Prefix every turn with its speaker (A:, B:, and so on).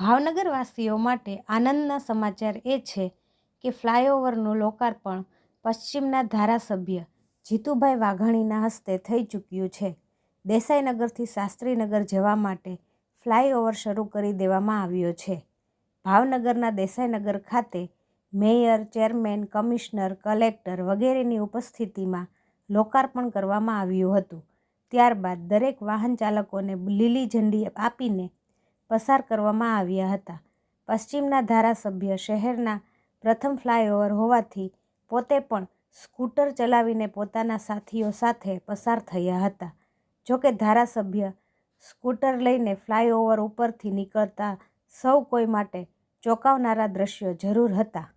A: ભાવનગરવાસીઓ માટે આનંદના સમાચાર એ છે કે ફ્લાયઓવરનું લોકાર્પણ પશ્ચિમના ધારાસભ્ય જીતુભાઈ વાઘાણીના હસ્તે થઈ ચૂક્યું છે. દેસાઈનગરથી શાસ્ત્રીનગર જવા માટે ફ્લાયઓવર શરૂ કરી દેવામાં આવ્યો છે. ભાવનગરના દેસાઈનગર ખાતે મેયર, ચેરમેન, કમિશનર, કલેક્ટર વગેરેની ઉપસ્થિતિમાં લોકાર્પણ કરવામાં આવ્યું હતું. ત્યારબાદ દરેક વાહન ચાલકોને લીલી ઝંડી આપીને પસાર કરવામાં આવ્યા હતા. પશ્ચિમના ધારાસભ્ય શહેરના પ્રથમ ફ્લાયઓવર હોવાથી પોતે પણ સ્કૂટર ચલાવીને પોતાના સાથીઓ સાથે પસાર થયા હતા. જોકે ધારાસભ્ય સ્કૂટર લઈને ફ્લાયઓવર ઉપરથી નીકળતા સૌ કોઈ માટે ચોંકાવનારા દ્રશ્યો જરૂર હતા.